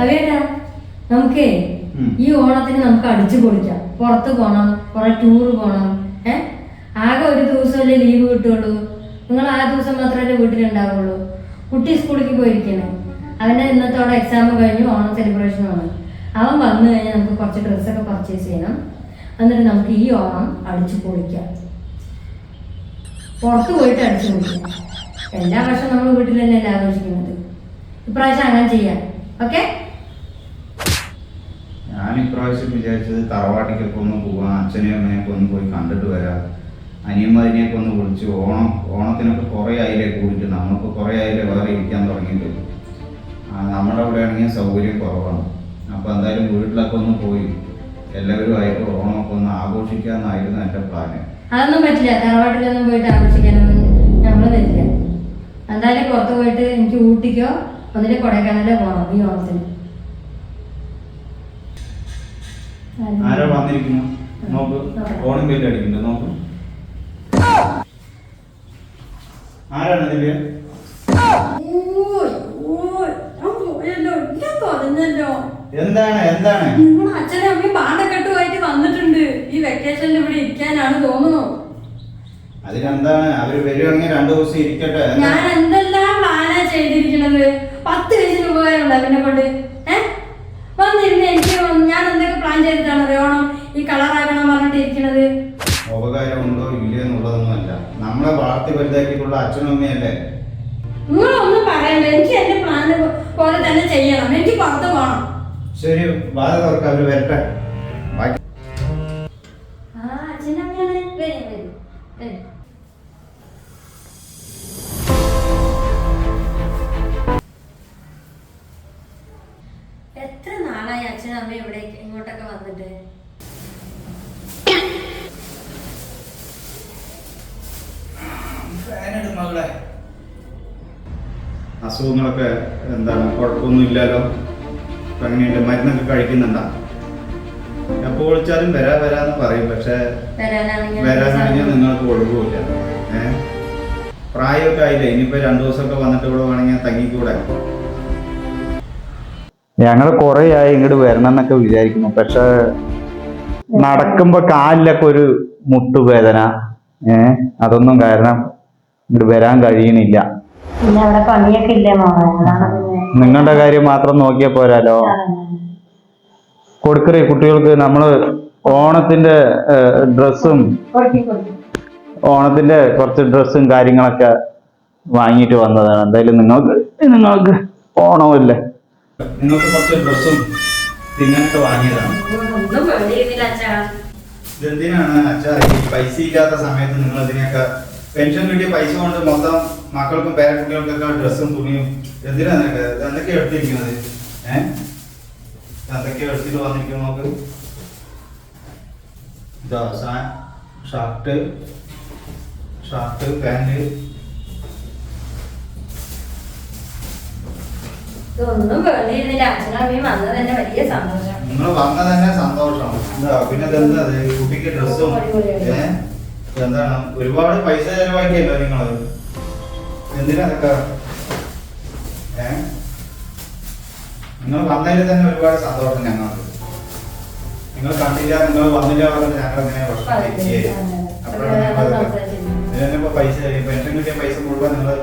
അതേടാ നമുക്ക് ഈ ഓണത്തിന് നമുക്ക് അടിച്ചു പൊളിക്കാം. പുറത്ത് പോണം കുറെ ടൂർ പോണം ഏ? ആകെ ഒരു ദിവസമല്ലേ ലീവ് കിട്ടുള്ളൂ നിങ്ങൾ ആ ദിവസം മാത്രമല്ലേ വീട്ടിലുണ്ടാവുള്ളൂ. കുട്ടി സ്കൂളിലേക്ക് പോയിരിക്കണം അവന്റെ ഇന്നത്തോടെ എക്സാം കഴിഞ്ഞു ഓണം സെലിബ്രേഷൻ ആണ്. അവൻ വന്നു കഴിഞ്ഞാൽ നമുക്ക് കുറച്ച് ഡ്രസ്സൊക്കെ പർച്ചേസ് ചെയ്യണം. എന്നിട്ട് നമുക്ക് ഈ ഓണം അടിച്ചു പൊളിക്കാം. പുറത്ത് പോയിട്ട് അടിച്ചു പൊളിക്കാം. എല്ലാ വർഷവും നമ്മൾ വീട്ടിൽ തന്നെയല്ലേ ആഘോഷിക്കുന്നത്. ഇപ്രാവശ്യം അങ്ങനെ ചെയ്യാം. ഓക്കെ? ഇപ്രാവശ്യം വിചാരിച്ചത് തറവാട്ടിക്കൊക്കെ ഒന്ന് പോവാം അച്ഛനെയും അമ്മയൊക്കെ ഒന്ന് പോയി കണ്ടിട്ട് വരാം. അനിയന്മാരിനെയൊക്കെ ഒന്ന് വിളിച്ച് ഓണം ഓണത്തിനൊക്കെ കുറേ ആയില്ലേ കൂടിയിട്ട് നമ്മൾക്ക് കുറേ ആയില്ലേ വേറെ ഇരിക്കാൻ തുടങ്ങിയിട്ട്. നമ്മുടെ അവിടെ ആണെങ്കിൽ സൗകര്യം കുറവാണ്. അപ്പോൾ എന്തായാലും വീട്ടിലൊക്കെ ഒന്ന് പോയി എല്ലാവരും ആയിട്ട് ഓണമൊക്കെ ഒന്ന് ആഘോഷിക്കാമെന്നായിരുന്നു എന്റെ പ്ലാന്. അതൊന്നും പറ്റില്ല തറവാട്ടിലൊന്നും പോയിട്ട് ആഘോഷിക്കാനൊന്നും നമ്മൾ വരില്ല എന്തായാലും പുറത്ത് പോയിട്ട് എനിക്ക് ഊട്ടിക്കോ ഒന്നിൽ കൊടൈക്കനാലോ പോകണം ഈ ഓണത്തിന്. ആരോ വന്നിരിക്കുന്നു? നോക്ക്. ഓണം ബില്ല് അടിക്കുന്നു നോക്ക്. ആരാണ് ദിവ്യ? എന്താണ് എന്താണ്? അച്ഛനെ അച്ഛനും അമ്മയും പാണ്ടക്കെട്ടുമായിട്ട് വന്നിട്ടുണ്ട്. ഈ വെക്കേഷനിൽ ഇവിടെ ഇരിക്കാനാണ് തോന്നുന്നു. അതിനെന്താണ്? അവർ വരുവാണെങ്കിൽ രണ്ടു ദിവസം ഇരിക്കട്ടെ. ഞാൻ എന്തെല്ലാം പ്ലാനാ ചെയ്തിരിക്കണത്? പത്ത് വയസ്സിന് ഉപകാരമുണ്ട് ഉണ്ടാവിനെ കൊണ്ട് ഏ വന്നിരുന്ന് എനിക്ക് ഞാൻ എന്തൊക്കെ പ്ലാൻ ചെയ്തിട്ടാണ് അറിയണം ഈ കളറാകണം പറഞ്ഞിട്ട് ഉപകാരം ഉണ്ടോ ഇല്ലയോ എന്നുള്ളതൊന്നുമല്ല. നമ്മളെ വളർത്തി വലുതാക്കിയിട്ടുള്ള അച്ഛനും അമ്മയല്ലേ? നിങ്ങളൊന്നും പറയണ്ട. എനിക്ക് എന്റെ പ്ലാൻ പോലെ തന്നെ ചെയ്യണം. എനിക്ക് പുറത്ത് പോകണം ശരി വാദ തുറക്കാം അവർ വരട്ടെ. നാളായി അച്ഛനും അമ്മയും ഇവിടെ ഇങ്ങോട്ടൊക്കെ വന്നിട്ട്? അസുഖങ്ങളൊക്കെ എന്താണ്? കുഴപ്പമൊന്നും ഇല്ലല്ലോ എങ്ങനെയുണ്ട് മരുന്നൊക്കെ കഴിക്കുന്നുണ്ടാ? എപ്പോ വിളിച്ചാലും വരാ വരാന്ന് പറയും. പക്ഷെ വരാനാണെങ്കിൽ വരാനാണെങ്കിൽ നിങ്ങൾക്ക് ഒഴിവില്ല ഏഹ് പ്രായമൊക്കെ ആയില്ലേ? ഇനിയിപ്പോ രണ്ടു ദിവസമൊക്കെ വന്നിട്ട് ഇവിടെ വേണമെങ്കിൽ തങ്ങിക്കൂടെ? ഞങ്ങൾ കുറെ ആയി ഇങ്ങോട്ട് വരണം എന്നൊക്കെ വിചാരിക്കുന്നു. പക്ഷെ നടക്കുമ്പോ കാലിലൊക്കെ ഒരു മുട്ടുവേദന. ഏ അതൊന്നും കാരണം ഇങ്ങോട്ട് വരാൻ കഴിയണില്ല. നിങ്ങളുടെ കാര്യം മാത്രം നോക്കിയാ പോരാലോ? കൊടുക്കറേ കുട്ടികൾക്ക് നമ്മൾ ഓണത്തിന്റെ ഡ്രസ്സും ഓണത്തിന്റെ കുറച്ച് ഡ്രസ്സും കാര്യങ്ങളൊക്കെ വാങ്ങിയിട്ട് വന്നതാണ്. എന്തായാലും നിങ്ങൾക്ക് നിങ്ങൾക്ക് ഓണമല്ലേ? നിങ്ങൾക്ക് കുറച്ച് ഡ്രസ്സും തിങ്ങനൊക്കെ വാങ്ങിയതാണ്. ഒന്നും വേണ്ടിയിരുന്നില്ല അച്ഛാ. ഇതെന്തിനാണ് അച്ഛാ? ഈ പൈസ ഇല്ലാത്ത സമയത്ത് നിങ്ങൾ ഇതിനൊക്കെ പെൻഷൻ കിട്ടിയ പൈസ കൊണ്ട് മൊത്തം മക്കൾക്കും പേരക്കുട്ടികൾക്കൊക്കെ ഡ്രസ്സും തുണിയും എന്തിനാ നിനക്ക്? എന്തൊക്കെയാ എടുത്തിരിക്കുന്നത്? ഏഹ് എന്തൊക്കെയാ എടുത്തിട്ട് വന്നിരിക്കുന്നത് നോക്ക്. ഇതാ ഷർട്ട് ഷർട്ട് പാന്റ് ഇതൊന്നും വേണ്ടിയിരുന്നില്ല അച്ഛനും അമ്മയും വന്നത് തന്നെ വലിയ സന്തോഷം. നിങ്ങൾ വന്ന തന്നെ സന്തോഷം. എന്താ പിന്നെ ഇതെന്താ ഇത്? കുട്ടിക്ക് ഡ്രസ്സും എന്താണ് ഒരുപാട് പൈസ ചെലവാക്കിയല്ലോ നിങ്ങൾ എന്തിനാ അതൊക്കെ ഏഹ് നിങ്ങൾ വന്നതിൽ തന്നെ ഒരുപാട് സന്തോഷം ഞങ്ങൾക്ക്. നിങ്ങൾ കണ്ടില്ല നിങ്ങൾ വന്നില്ല പറഞ്ഞിട്ട് ഞങ്ങൾ പ്രശ്നം അപ്പോഴാണ് ഞങ്ങൾ പൈസ പെൻഷൻ കിട്ടിയ പൈസ മുഴുവൻ നിങ്ങൾ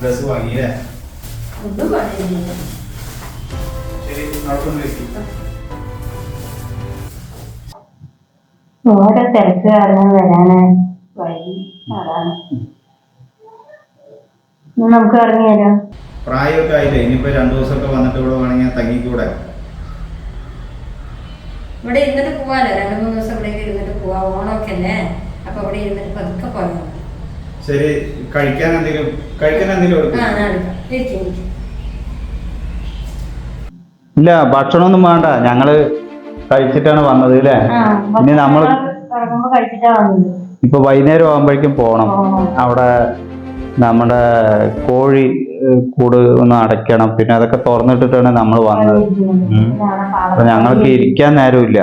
ഡ്രസ്സ് വാങ്ങിയില്ലേ ഒന്നും കുഴപ്പമില്ല ഓരോ തിരക്ക് കാരണം വരാന് വഴി അതാണ്. നമുക്ക് ഇറങ്ങിയാലോ പ്രായമൊക്കെ ആയില്ലേ? ഇനിയിപ്പോ രണ്ടു ദിവസമൊക്കെ വന്നിട്ട് ഇവിടെ വേണമെങ്കിൽ തങ്ങിക്കൂടെ? ഇവിടെ ഇരുന്നിട്ട് പോവാലോ. രണ്ട് മൂന്ന് ദിവസം ഇവിടേക്ക് ഇരുന്നിട്ട് പോവാ. ഓണമൊക്കെ അല്ലേ? അപ്പൊ ഇവിടെ ഇരുന്നിട്ട് പതുക്കെ പോയാൽ ശരി. കഴിക്കാൻ എന്തെങ്കിലും കഴിക്കാൻ എന്തെങ്കിലും ആ എടുക്കും ഞാൻ എടുക്കാം ഇരിക്കും ഇരിക്കും ഇല്ല ഭക്ഷണമൊന്നും വേണ്ട. ഞങ്ങൾ കഴിച്ചിട്ടാണ് വന്നത് അല്ലേ ഇനി നമ്മൾ ഇപ്പൊ വൈകുന്നേരം ആകുമ്പോഴേക്കും പോണം. അവിടെ നമ്മുടെ കോഴി കൂട് ഒന്ന് അടയ്ക്കണം. പിന്നെ അതൊക്കെ തുറന്നിട്ടിട്ടാണ് നമ്മൾ വന്നത്. അപ്പൊ ഞങ്ങൾക്ക് ഇരിക്കാൻ നേരമില്ല.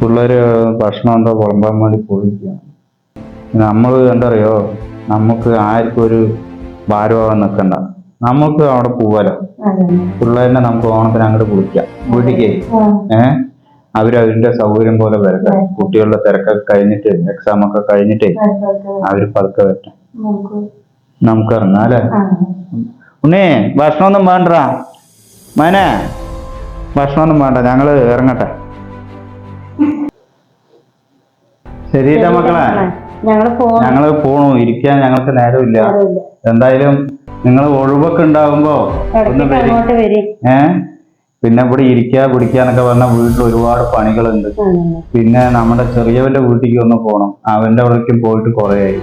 പിള്ളേര് ഭക്ഷണം എന്തോ വിളമ്പാൻ വേണ്ടി പോയിരിക്കുകയാണ് നമ്മൾ എന്താ അറിയോ? നമുക്ക് ആർക്കും ഒരു ഭാരമാകാൻ നിൽക്കണ്ട. നമുക്ക് അവിടെ പോവാലോ. പിള്ളേരെ നമുക്ക് ഓണത്തിന് അങ്ങോട്ട് വിളിക്കാം. വീട്ടിലേക്ക്. ഏ? ഏഹ് അവരവരുടെ സൗകര്യം പോലെ വരട്ടെ. കുട്ടികളുടെ തിരക്കൊക്കെ കഴിഞ്ഞിട്ട് എക്സാം ഒക്കെ കഴിഞ്ഞിട്ട്. അവർ പതുക്കെ വരട്ടെ. നമുക്ക് ഇറങ്ങാം അല്ലേ ഉണ്ണേ ഭക്ഷണമൊന്നും വേണ്ട മനെ ഭക്ഷണമൊന്നും വേണ്ട. ഞങ്ങൾ ഇറങ്ങട്ടെ. ശരിയല്ല മക്കളെ. ഞങ്ങൾ പോണം. ഞങ്ങൾ പോണു. ഇരിക്കാൻ ഞങ്ങൾക്ക് നേരമില്ല. എന്തായാലും നിങ്ങൾ ഒഴിവൊക്കെ ഉണ്ടാകുമ്പോ ഒന്ന് വരി. ഏ? പിന്നെ ഇവിടെ ഇരിക്കുക പിടിക്കാന്നൊക്കെ പറഞ്ഞ വീട്ടിൽ ഒരുപാട് പണികളുണ്ട്. പിന്നെ നമ്മുടെ ചെറിയവന്റെ വീട്ടിലേക്ക് ഒന്ന് പോകണം അവന്റെ അവിടേക്കും പോയിട്ട് കുറേ ആയി.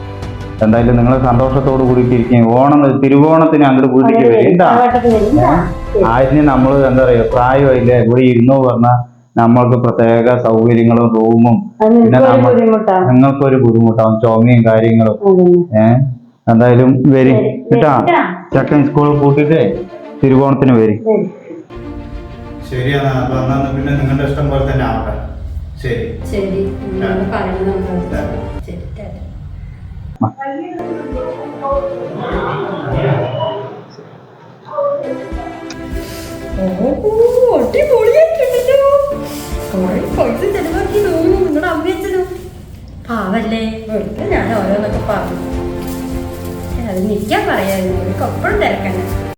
എന്തായാലും നിങ്ങൾ സന്തോഷത്തോട് കൂടിയിട്ട് ഇരിക്കും ഓണം തിരുവോണത്തിന് അങ്ങോട്ട് വീട്ടിലേക്ക് വരും ആദ്യം നമ്മൾ എന്താ പറയാ പ്രായമായില്ലേ? ഇവിടെ ഇരുന്നു പറഞ്ഞാൽ നമ്മൾക്ക് പ്രത്യേക സൗകര്യങ്ങളും റൂമും. പിന്നെ നിങ്ങൾക്കൊരു ബുദ്ധിമുട്ടാവും. ചുമയും കാര്യങ്ങളും. ഏഹ് എന്തായാലും വരി. കേട്ടാ? ചെക്കൻ സ്കൂൾ കൂട്ടിട്ട് തിരുവോണത്തിന് വരി. ശരിയാണ്. അപ്പൊ എന്നാ പിന്നെ നിങ്ങളുടെ ഇഷ്ടം പോലെ തന്നെ ആവട്ടെ. ശരി. ശരി. നിങ്ങൾ പറയുന്നത് നമുക്ക് ശരി. ടാറ്റ. ഓഹോ, അടിപൊളിയായിട്ടുണ്ടല്ലോ. കുറേ പൈസ ചെലവാക്കി തോന്നുന്നു. നിങ്ങളുടെ അമ്മയച്ചനും പാവല്ലേ? വെറുതെ ഞാൻ ഓരോന്നൊക്കെ പറഞ്ഞു. അത് നിൽക്കാൻ പറയായിരുന്നു. എനിക്ക് എപ്പോഴും തിരക്കണ്ട.